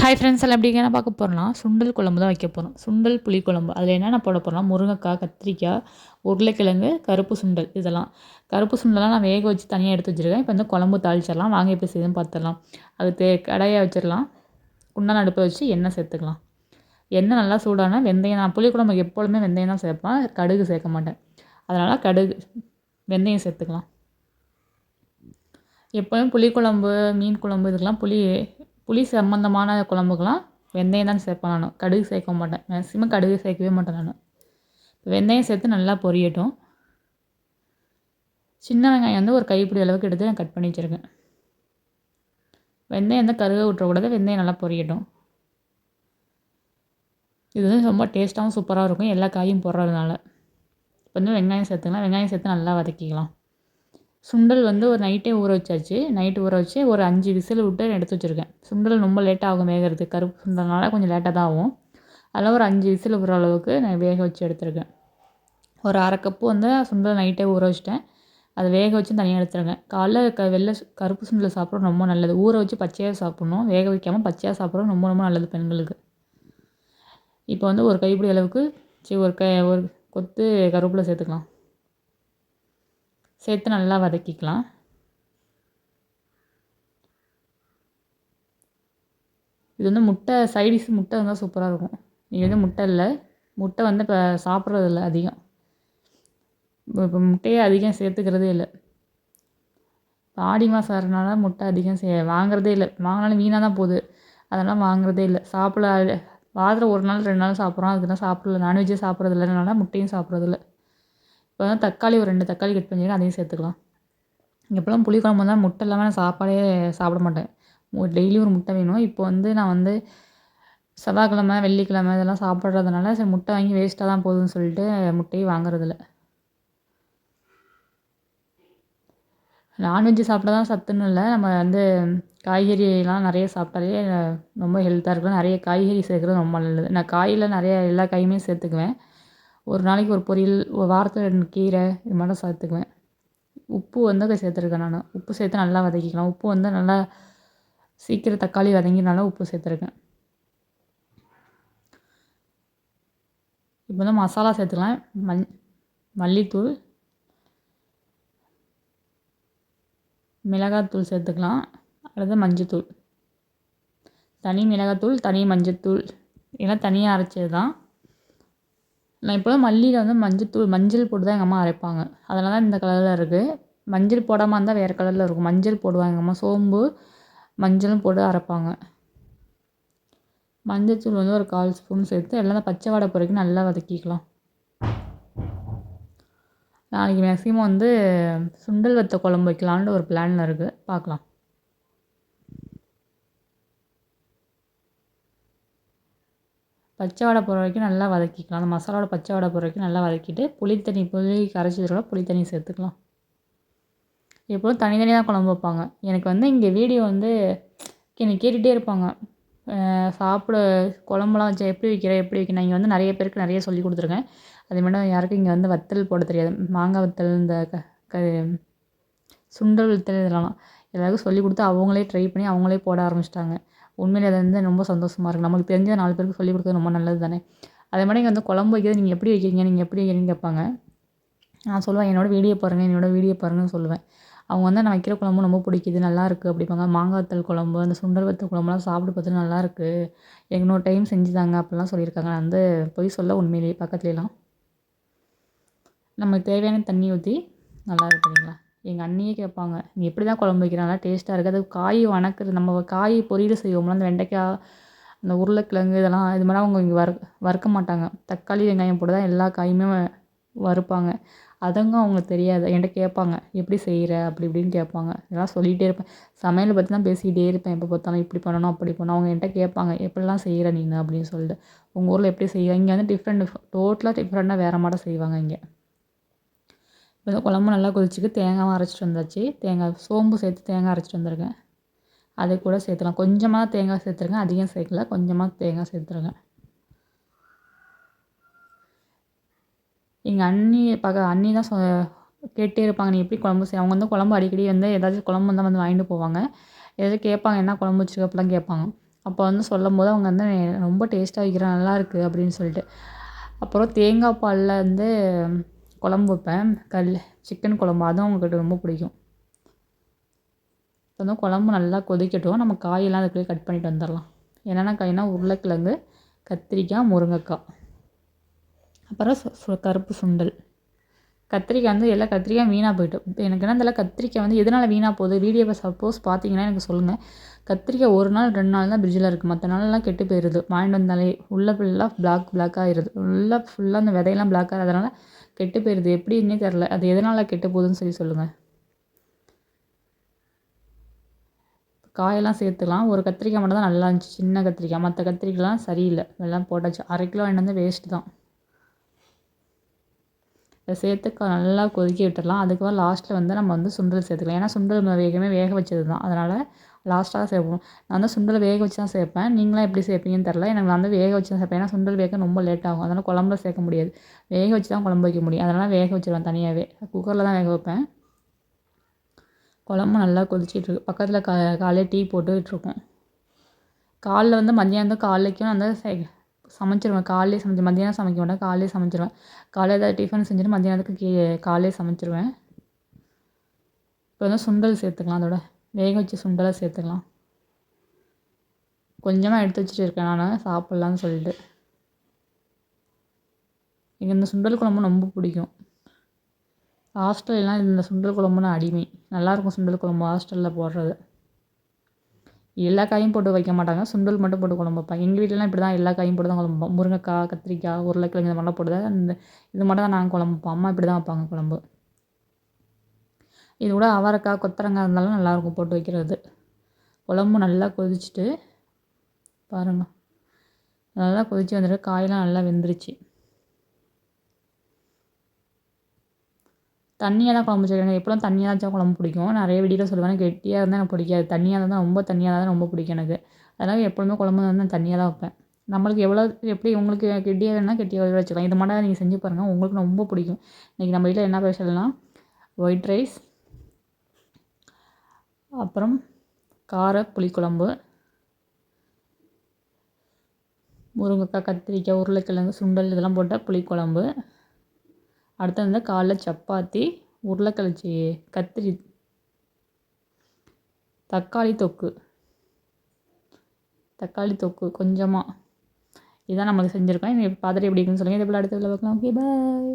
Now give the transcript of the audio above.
Hi friends எல்லாம் எப்படி என்ன பார்க்க போகிறோம்னா சுண்டல் குழம்பு தான் வைக்க போகிறோம் சுண்டல் புளி குழம்பு. அதில் என்னென்ன போட போகிறோம்னா முருங்கைக்காய் கத்திரிக்காய் உருளைக்கிழங்கு கருப்பு சுண்டல் இதெல்லாம். கருப்பு சுண்டலாம் நான் வேக வச்சு தனியாக எடுத்து வச்சுருக்கேன். இப்போ வந்து குழம்பு தாளிச்சிடலாம். வாங்க எப்படி செய்யுதுன்னு பார்த்துடலாம். அது தே கடையை வச்சிடலாம். குண்டான அடுப்பை வச்சு எண்ணெய் சேர்த்துக்கலாம். எண்ணெய் நல்லா சூடானா வெந்தயம் நான் புளி குழம்புக்கு எப்பொழுதுமே வெந்தயம் தான் சேர்ப்பேன். கடுகு சேர்க்க மாட்டேன். அதனால் கடுகு வெந்தயம் சேர்த்துக்கலாம். எப்போயும் புளிக்குழம்பு மீன் குழம்பு இதுக்கெல்லாம் புளி புளி சம்மந்தமான குழம்புக்கெல்லாம் வெந்தயம் தான் சேர்ப்பேன் நான். கடுகு சேர்க்க மாட்டேன். மேக்ஸிமம் கடுகு சேர்க்கவே மாட்டேன் நான். வெந்தயம் சேர்த்து நல்லா பொரியட்டும். சின்ன வெங்காயம் வந்து ஒரு கைப்பிடி அளவுக்கு எடுத்து நான் கட் பண்ணி வச்சுருக்கேன். வெந்தயம் வந்து கருக விட்டுறக்கூடாது வெந்தயம் நல்லா பொரியட்டும். இது வந்து ரொம்ப டேஸ்ட்டாகவும் சூப்பராக இருக்கும். எல்லா காயும் போடுறதுனால. இப்போ வந்து வெங்காயம் சேர்த்துக்கலாம். வெங்காயம் சேர்த்து நல்லா வதக்கிக்கலாம். சுண்டல் வந்து ஒரு நைட்டே ஊற வச்சாச்சு. நைட்டு ஊற வச்சு ஒரு அஞ்சு விசில் விட்டு எடுத்து வச்சுருக்கேன். சுண்டல் ரொம்ப லேட்டாக ஆகும் வேகிறது கருப்பு சுண்டல்னால கொஞ்சம் லேட்டாக தான் ஆகும். அதில் ஒரு அஞ்சு விசில் விடுற அளவுக்கு நான் வேக வச்சு எடுத்துருக்கேன். ஒரு அரை கப்பு வந்து சுண்டல் நைட்டே ஊற வச்சிட்டேன். அதை வேக வச்சு தனியாக எடுத்துருக்கேன். காலைல க வெள்ளை கருப்பு சுண்டல் சாப்பிட்றது ரொம்ப நல்லது. ஊற வச்சு பச்சையாக சாப்பிட்ணும். வேக வைக்காமல் பச்சையாக சாப்பிட்றது ரொம்ப ரொம்ப நல்லது பெண்களுக்கு. இப்போ வந்து ஒரு கைப்பிடி அளவுக்கு சரி ஒரு க ஒரு கொத்து கருவேப்பிலை சேர்த்துக்கலாம். சேர்த்து நல்லா வதக்கிக்கலாம். இது வந்து முட்டை சைடிஷ் முட்டை இருந்தால் சூப்பராக இருக்கும். நீங்கள் வந்து முட்டை இல்லை. முட்டை வந்து இப்போ சாப்பிட்றது இல்லை அதிகம். இப்போ முட்டையே அதிகம் சேர்த்துக்கிறதே இல்லை. இப்போ ஆடி மாதம் வரனால முட்டை அதிகம் சே வாங்குறதே இல்லை. வாங்கினாலும் வீணாக தான் போகுது. அதெல்லாம் வாங்குறதே இல்லை. சாப்பிட வாரத்தில் ஒரு நாள் ரெண்டு நாள் சாப்பிட்றோம். அதுக்கு தான் சாப்பிடல. நான்வெஜ்ஜே சாப்பிட்றது இல்லைனால முட்டையும் சாப்பிட்றதில்ல இப்போ வந்து தக்காளி ஒரு ரெண்டு தக்காளி கட் பண்ணி அதையும் சேர்த்துக்கலாம். எப்போல்லாம் புளிக்குழம்பு வந்தால் முட்டை இல்லாமல் நான் சாப்பாடே சாப்பிட மாட்டேன். டெய்லியும் ஒரு முட்டை வேணும். இப்போ வந்து நான் வந்து செவ்வாய்க்கிழமை வெள்ளிக்கிழம இதெல்லாம் சாப்பிட்றதுனால சரி முட்டை வாங்கி வேஸ்ட்டாக தான் போகுதுன்னு சொல்லிட்டு முட்டையும் வாங்குறதில்ல. நான்வெஜ்ஜு சாப்பிட்டா தான் சத்துன்னு இல்லை. நம்ம வந்து காய்கறிலாம் நிறைய சாப்பிட்டாலே ரொம்ப ஹெல்த்தாக இருக்கும். நிறைய காய்கறி சேர்க்குறது ரொம்ப நல்லது. நான் காயில் நிறைய எல்லா காயுமே சேர்த்துக்குவேன். ஒரு நாளைக்கு ஒரு பொரியல் ஒரு வாரத்தில் ரெண்டு கீரை இது மாதிரி சேர்த்துக்குவேன் உப்பு வந்து சேர்த்துருக்கேன் நான். உப்பு சேர்த்து நல்லா வதக்கிக்கலாம். உப்பு வந்து நல்லா சீக்கிரம் தக்காளி வதங்கினால உப்பு சேர்த்துருக்கேன். இப்போ வந்து மசாலா சேர்த்துக்கலாம். மல் மல்லித்தூள் மிளகாத்தூள் சேர்த்துக்கலாம். அடுத்து மஞ்சத்தூள். தனி மிளகாத்தூள் தனி மஞ்சத்தூள். இதெல்லாம் தனியாக அரைச்சது தான் நான் இப்போல்லாம் மல்லியில் வந்து மஞ்சத்தூள் மஞ்சள் போட்டு தான் எங்கள் அம்மா அரைப்பாங்க. அதனால தான் இந்த கலரில் இருக்குது மஞ்சள் போடாமல் இருந்தால் வேறு கலரில் இருக்கும். மஞ்சள் போடுவாங்க எங்கள் அம்மா. சோம்பு மஞ்சளும் போட்டு அரைப்பாங்க. மஞ்சத்தூள் வந்து ஒரு கால் ஸ்பூன் சேர்த்து எல்லாம் பச்சை வாடை பொறுக்கி நல்லா வதக்கிக்கலாம். நாளைக்கு மேக்ஸிமம் வந்து சுண்டல் வத்த குழம்பு வைக்கலான்னு ஒரு பிளானில் இருக்குது பார்க்கலாம். பச்சை வாடை போகிற வரைக்கும் நல்லா வதக்கிக்கலாம். அந்த மசாலாவோட பச்சை வாடை போகிற வரைக்கும் நல்லா வதக்கிட்டு புளித்தண்ணி புளி கரைச்சி புளித்தண்ணி சேர்த்துக்கலாம். எப்போதும் தனித்தனியாக தான் குழம்பு வைப்பாங்க. எனக்கு வந்து இங்கே வீடியோ வந்து என்னை கேட்டுகிட்டே இருப்பாங்க. சாப்பிட குழம்புலாம் வச்சா எப்படி வைக்கிற எப்படி வைக்கணும் இங்கே வந்து நிறைய பேருக்கு நிறைய சொல்லி கொடுத்துருக்கேன். அதே மாதிரி யாருக்கும் இங்கே வந்து வத்தல் போட தெரியாது. மாங்காய் வத்தல் இந்த க க சுண்டல் வத்தல் இதெல்லாம். எல்லாருக்கும் சொல்லி கொடுத்து அவங்களே ட்ரை பண்ணி அவங்களே போட ஆரம்பிச்சிட்டாங்க. உண்மையில் அது வந்து ரொம்ப சந்தோஷமாக இருக்குது நமக்கு தெரிஞ்ச நாலு பேருக்கு சொல்லிக் கொடுக்குறது ரொம்ப நல்லது தானே? அதே மாதிரி இங்கே வந்து குழம்பு வைக்கிறது நீங்கள் எப்படி வைக்கிறீங்க? நீங்கள் எப்படி வைக்கிறீங்கன்னு கேட்பாங்க. நான் சொல்லுவேன் என்னோடய வீடியோ பாருங்கள் என்னோடய வீடியோ பாருங்கன்னு சொல்லுவேன். அவங்க வந்து நான் வைக்கிற குழம்பு ரொம்ப பிடிக்குது நல்லாயிருக்கு அப்படிப்பாங்க மாங்காய் வத்தல் குழம்பு அந்த சுண்டல் வத்தல் குழம்புலாம் சாப்பிட்டு பார்த்துட்டு நல்லாயிருக்கு இன்னொரு டைம் செஞ்சு தாங்க அப்படிலாம் சொல்லியிருக்காங்க. நான் வந்து பொய் சொல்ல உண்மையிலேயே பக்கத்துலலாம். நமக்கு தேவையான தண்ணி ஊற்றி நல்லா இருக்குதுங்களா எங்கள் அண்ணியே கேட்பாங்க நீ எப்படி தான் குழம்பு வைக்கிற? நல்லா டேஸ்ட்டாக இருக்குது அது காய் வணக்குறது நம்ம காய் பொரியல் செய்வோம்ல அந்த வெண்டைக்காய் அந்த உருளைக்கிழங்கு இதெல்லாம் இது மாதிரி அவங்க இங்கே வறு வறுக்க மாட்டாங்க. தக்காளி வெங்காயம் போட்டு தான் எல்லா காயுமே வறுப்பாங்க. அதங்க அவங்களுக்கு தெரியாது. என்கிட்ட கேட்பாங்க எப்படி செய்கிற அப்படி இப்படின்னு கேட்பாங்க இதெல்லாம் சொல்லிகிட்டே இருப்பேன். சமையலை பற்றி தான் பேசிக்கிட்டே இருப்பேன். எப்போ பார்த்தாலும் இப்படி பண்ணணும் அப்படி பண்ணணும். அவங்க என்கிட்ட கேட்பாங்க எப்படிலாம் செய்கிற நீங்கள் அப்படின்னு சொல்லிட்டு. உங்கள் ஊரில் எப்படி செய்வாங்க இங்கே வந்து டிஃப்ரெண்ட் டோட்டலாக டிஃப்ரெண்ட்டாக வேறு மாட்டம் செய்வாங்க இங்கே. குழம்பு நல்லா கொதிச்சுக்கு தேங்காவும் அரைச்சிட்டு வந்தாச்சு. தேங்காய் சோம்பு சேர்த்து தேங்காய் அரைச்சிட்டு வந்திருக்கேன். அதை கூட சேர்த்துலாம். கொஞ்சமாக தேங்காய் சேர்த்துருங்க அதிகம் சேர்க்கல. கொஞ்சமாக தேங்காய் சேர்த்துருங்க எங்கள் அண்ணி பக்க அண்ணி தான் சொ கேட்டே இருப்பாங்க. நீ எப்படி குழம்பு செய்? அவங்க வந்து குழம்பு அடிக்கடி வந்து ஏதாச்சும் குழம்பு வந்தால் வந்து வாங்கிட்டு போவாங்க. ஏதாச்சும் கேட்பாங்க என்ன குழம்பு வச்சுருக்க? அப்படிலாம் கேட்பாங்க. அப்போ வந்து சொல்லும் போது அவங்க வந்து ரொம்ப டேஸ்ட்டாக வைக்கிறேன். நல்லாயிருக்கு அப்படின்னு சொல்லிட்டு. அப்புறம் தேங்காய் பாலில் வந்து குழம்பு வைப்பேன். கல் சிக்கன் குழம்பு அதுவும் அவங்களுக்கு ரொம்ப பிடிக்கும். இப்போ வந்து குழம்பு நல்லா கொதிக்கட்டும். நம்ம காயெல்லாம் அதுக்குள்ளே கட் பண்ணிட்டு வந்துடலாம். என்னென்ன காய்னா உருளைக்கிழங்கு கத்திரிக்காய் முருங்கைக்காய். அப்புறம் சு கருப்பு சுண்டல். கத்திரிக்காய் வந்து எல்லா கத்திரிக்காய் வீணாக போய்ட்டு எனக்கு என்ன தெரியல கத்திரிக்காய் வந்து எதனால் வீணாக போகுது? வீடியோவை சப்போஸ் பார்த்தீங்கன்னா எனக்கு சொல்லுங்கள் கத்திரிக்காய் ஒரு நாள் ரெண்டு நாள் தான் ஃப்ரிட்ஜில் இருக்குது மற்ற நாளெல்லாம் கெட்டு போயிடுது வாங்கிட்டு வந்தாலே உள்ளே ஃபுல்லாக பிளாக் பிளாக் ஆகிருது உள்ளே ஃபுல்லாக அந்த விதையெல்லாம் பிளாக் ஆகிறதுனால கெட்டு போயிடுது எப்படின்னே தெரில அது எதனால் கெட்டு போகுதுன்னு சொல்லி சொல்லுங்கள் காயெல்லாம் சேர்த்துக்கலாம் ஒரு கத்திரிக்காய் மட்டும் தான் நல்லா இருந்துச்சு. சின்ன கத்திரிக்காய். மற்ற கத்திரிக்காய்லாம் சரியில்லை. எல்லாம் போட்டாச்சு. அரை கிலோ வாங்கிட்டு வந்து வேஸ்ட்டு தான். இதை சேர்த்து நல்லா கொதிக்க விட்டுடலாம். அதுக்கப்புறம் லாஸ்ட்டில் வந்து நம்ம வந்து சுண்டல் சேர்த்துக்கலாம். ஏன்னா சுண்டல் வேகமே வேக வச்சது தான் அதனால் லாஸ்ட்டாக சேர்ப்போம். நான் வந்து சுண்டல் வேக வச்சு தான் சேர்ப்பேன். நீங்களாம் எப்படி சேர்ப்பீங்கன்னு தெரில எனக்கு நான் வந்து வேக வச்சு தான் சேர்ப்பேன். ஏன்னா சுண்டல் வேக ரொம்ப லேட் ஆகும். அதனால் குழம்புல சேர்க்க முடியாது. வேக வச்சு தான் குழம்பு வைக்க முடியும். அதனால் வேக வச்சுருவேன் தனியாகவே குக்கரில் தான் வேக வைப்பேன். குழம்பு நல்லா கொதிச்சிட்ருக்கு பக்கத்தில் கா காலையில் டீ போட்டுக்கிட்டுருக்கோம் காலைல வந்து மதியானம் காலைக்கும் அந்த சமைச்சிருவேன். காலையிலே சமைச்சு மதியானம் சமைக்க மாட்டேன். காலையிலே சமைச்சிருவேன். காலையில் ஏதாவது டிஃபன் செஞ்சுட்டு மதியானத்துக்கு கீ காலையிலே சமைச்சிருவேன். இப்போ வந்து சுண்டல் சேர்த்துக்கலாம் அதோட. வேக வச்ச சுண்டலை சேர்த்துக்கலாம். கொஞ்சமாக எடுத்து வச்சுட்டு இருக்கேன் நான் சாப்பிட்லான்னு சொல்லிட்டு. எனக்கு இந்த சுண்டல் குழம்பு ரொம்ப பிடிக்கும். ஹாஸ்டல்லாம் இந்த சுண்டல் குழம்புனா அடிமை. நல்லாயிருக்கும் சுண்டல் குழம்பு ஹாஸ்டலில் போடுறது. எல்லா காயும் போட்டு வைக்க மாட்டாங்க. சுண்டல் மட்டும் போட்டு குழம்பு வைப்பாங்க. எங்கள் வீட்டிலலாம் இப்படி தான் எல்லா காயும் போட்டு தான் குழம்பு முருங்கைக்காய் கத்திரிக்காய் உருளைக்கிழங்கு இந்த மாதிரிலாம் போட்டு தான் இந்த இது மட்டும் தான் நாங்கள் குழம்பு வைப்போம். அம்மா இப்படி தான் வைப்பாங்க குழம்பு. இது கூட அவரைக்காய் கொத்தரங்காய் இருந்தாலும் நல்லாயிருக்கும் போட்டு வைக்கிறது. குழம்பு நல்லா கொதிச்சுட்டு பாருங்கள் நல்லா கொதித்து வந்துட்டு காயெலாம் நல்லா வெந்துருச்சு. தண்ணியாக தான் குழம்பு வச்சுருக்கேன் எனக்கு எப்போலாம் தண்ணியாக தான் குழம்பு பிடிக்கும். நிறைய வீடியோவில் சொல்லுவேன் கெட்டியாக இருந்தால் எனக்கு பிடிக்காது. தண்ணியாக இருந்தால் ரொம்ப தண்ணியாக தான் ரொம்ப பிடிக்கும் எனக்கு. அதனால் எப்பொழுதுமே குழம்பு வந்து நான் தண்ணியாக தான் வைப்பேன். நம்மளுக்கு எவ்வளோ எப்படி உங்களுக்கு கெட்டியாக வேணும்னா கெட்டியாக வச்சுக்கலாம். இது மட்டும் நீங்கள் செஞ்சு பாருங்கள் உங்களுக்கு ரொம்ப பிடிக்கும். இன்றைக்கி நம்ம வீட்டில் என்ன ஸ்பெஷல்னால் ஒயிட் ரைஸ் அப்புறம் கார புளிக்குழம்பு முருங்கைக்காய் கத்திரிக்காய் உருளைக்கிழங்கு சுண்டல் இதெல்லாம் போட்டால் புளிக்குழம்பு. அடுத்தது வந்து காலைல சப்பாத்தி உருளைக்கிழச்சி கத்திரி தக்காளி தொக்கு. தக்காளி தொக்கு கொஞ்சமாக இதான் நம்மளுக்கு செஞ்சுருக்கோம். இதை பார்த்துட்டு எப்படி இருக்குன்னு சொல்லுங்கள் இதே போல் அடுத்த பார்க்கலாம். Okay bye